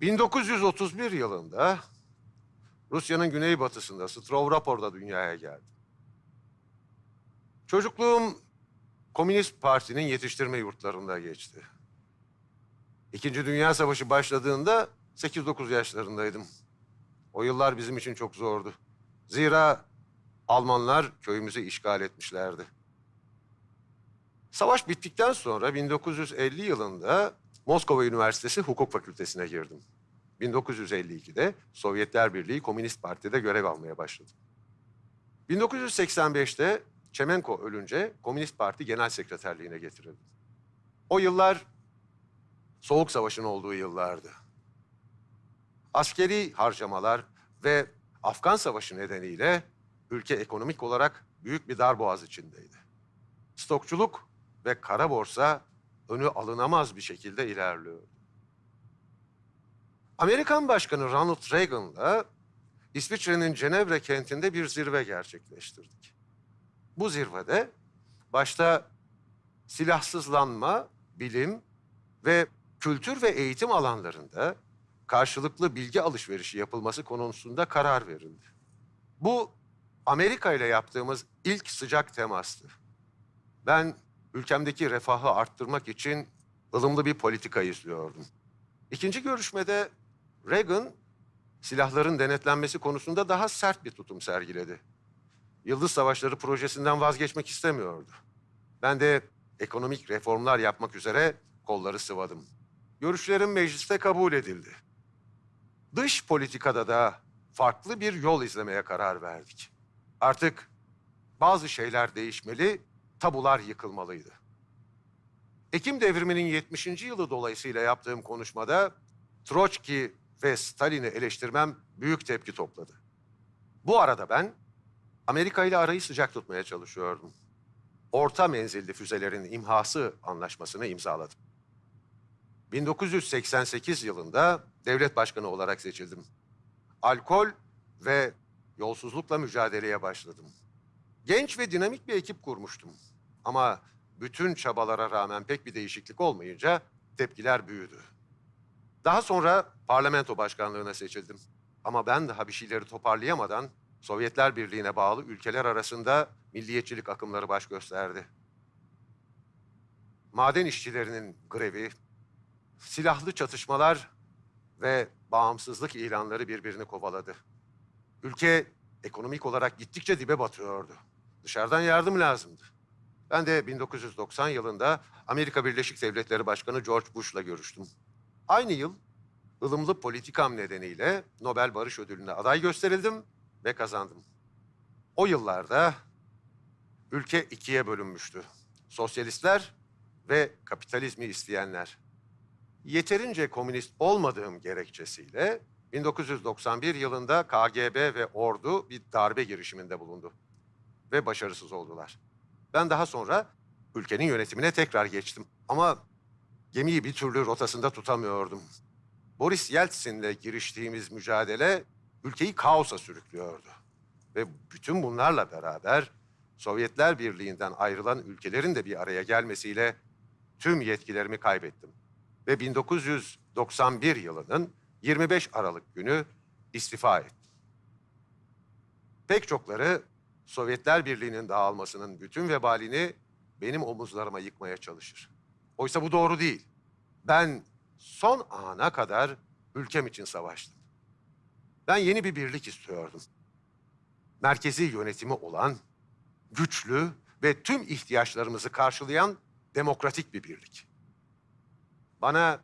1931 yılında Rusya'nın güneybatısında Stavropor'da dünyaya geldim. Çocukluğum Komünist Parti'nin yetiştirme yurtlarında geçti. İkinci Dünya Savaşı başladığında 8-9 yaşlarındaydım. O yıllar bizim için çok zordu. Zira Almanlar köyümüzü işgal etmişlerdi. Savaş bittikten sonra 1950 yılında Moskova Üniversitesi Hukuk Fakültesine girdim. 1952'de Sovyetler Birliği Komünist Parti'de görev almaya başladım. 1985'te Çemenko ölünce Komünist Parti Genel Sekreterliğine getirildim. O yıllar Soğuk Savaş'ın olduğu yıllardı. Askeri harcamalar ve Afgan Savaşı nedeniyle ülke ekonomik olarak büyük bir darboğaz içindeydi. Stokçuluk ve kara borsa önü alınamaz bir şekilde ilerliyordu. Amerikan Başkanı Ronald Reagan'la İsviçre'nin Cenevre kentinde bir zirve gerçekleştirdik. Bu zirvede başta silahsızlanma, bilim ve kültür ve eğitim alanlarında karşılıklı bilgi alışverişi yapılması konusunda karar verildi. Bu Amerika ile yaptığımız ilk sıcak temastı. Ben ülkemdeki refahı arttırmak için ılımlı bir politika izliyordum. İkinci görüşmede Reagan silahların denetlenmesi konusunda daha sert bir tutum sergiledi. Yıldız Savaşları projesinden vazgeçmek istemiyordu. Ben de ekonomik reformlar yapmak üzere kolları sıvadım. Görüşlerim mecliste kabul edildi. Dış politikada da farklı bir yol izlemeye karar verdik. Artık bazı şeyler değişmeli, tabular yıkılmalıydı. Ekim devriminin 70. yılı dolayısıyla yaptığım konuşmada Troçki ve Stalin'i eleştirmem büyük tepki topladı. Bu arada ben Amerika ile arayı sıcak tutmaya çalışıyordum. Orta menzilli füzelerin imhası anlaşmasını imzaladım. 1988 yılında devlet başkanı olarak seçildim. Alkol ve yolsuzlukla mücadeleye başladım. Genç ve dinamik bir ekip kurmuştum. Ama bütün çabalara rağmen pek bir değişiklik olmayınca tepkiler büyüdü. Daha sonra parlamento başkanlığına seçildim. Ama ben daha bir şeyleri toparlayamadan Sovyetler Birliği'ne bağlı ülkeler arasında milliyetçilik akımları baş gösterdi. Maden işçilerinin grevi, silahlı çatışmalar ve bağımsızlık ilanları birbirini kovaladı. Ülke ekonomik olarak gittikçe dibe batıyordu. Dışarıdan yardım lazımdı. Ben de 1990 yılında Amerika Birleşik Devletleri Başkanı George Bush'la görüştüm. Aynı yıl ılımlı politikam nedeniyle Nobel Barış Ödülü'ne aday gösterildim ve kazandım. O yıllarda ülke ikiye bölünmüştü. Sosyalistler ve kapitalizmi isteyenler. Yeterince komünist olmadığım gerekçesiyle 1991 yılında KGB ve ordu bir darbe girişiminde bulundu ve başarısız oldular. Ben daha sonra ülkenin yönetimine tekrar geçtim. Ama gemiyi bir türlü rotasında tutamıyordum. Boris Yeltsin'le giriştiğimiz mücadele ülkeyi kaosa sürüklüyordu. Ve bütün bunlarla beraber Sovyetler Birliği'nden ayrılan ülkelerin de bir araya gelmesiyle tüm yetkilerimi kaybettim. Ve 1991 yılının 25 Aralık günü istifa ettim. Pek çokları Sovyetler Birliği'nin dağılmasının bütün vebalini benim omuzlarıma yıkmaya çalışır. Oysa bu doğru değil. Ben son ana kadar ülkem için savaştım. Ben yeni bir birlik istiyordum. Merkezi yönetimi olan, güçlü ve tüm ihtiyaçlarımızı karşılayan demokratik bir birlik. Bana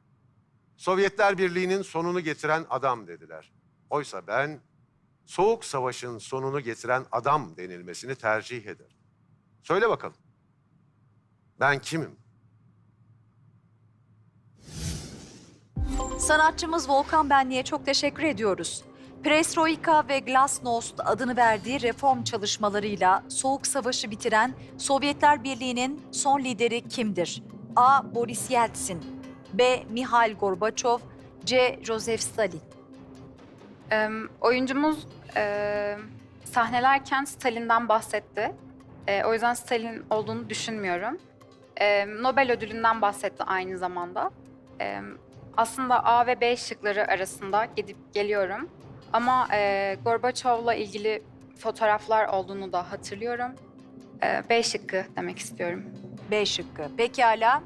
Sovyetler Birliği'nin sonunu getiren adam dediler. Oysa ben Soğuk Savaş'ın sonunu getiren adam denilmesini tercih ederim. Söyle bakalım. Ben kimim? Sanatçımız Volkan Benli'ye çok teşekkür ediyoruz. Perestroika ve Glasnost adını verdiği reform çalışmalarıyla Soğuk Savaşı bitiren Sovyetler Birliği'nin son lideri kimdir? A. Boris Yeltsin B. Mihail Gorbaçov C. Joseph Stalin Ee, oyuncumuz e, sahnelerken Stalin'den bahsetti. E, o yüzden Stalin olduğunu düşünmüyorum. E, Nobel ödülünden bahsetti aynı zamanda. E, Aslında A ve B şıkları arasında gidip geliyorum. Ama e, Gorbaçov'la ilgili fotoğraflar olduğunu da hatırlıyorum. E, B şıkkı demek istiyorum. B şıkkı. Pekala.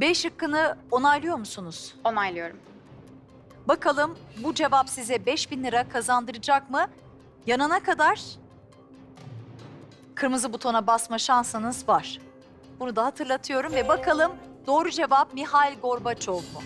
B şıkkını onaylıyor musunuz? Onaylıyorum. Bakalım bu cevap size 5000 lira kazandıracak mı? Yanana kadar kırmızı butona basma şansınız var. Bunu da hatırlatıyorum ve bakalım doğru cevap Mihail Gorbaçov mu?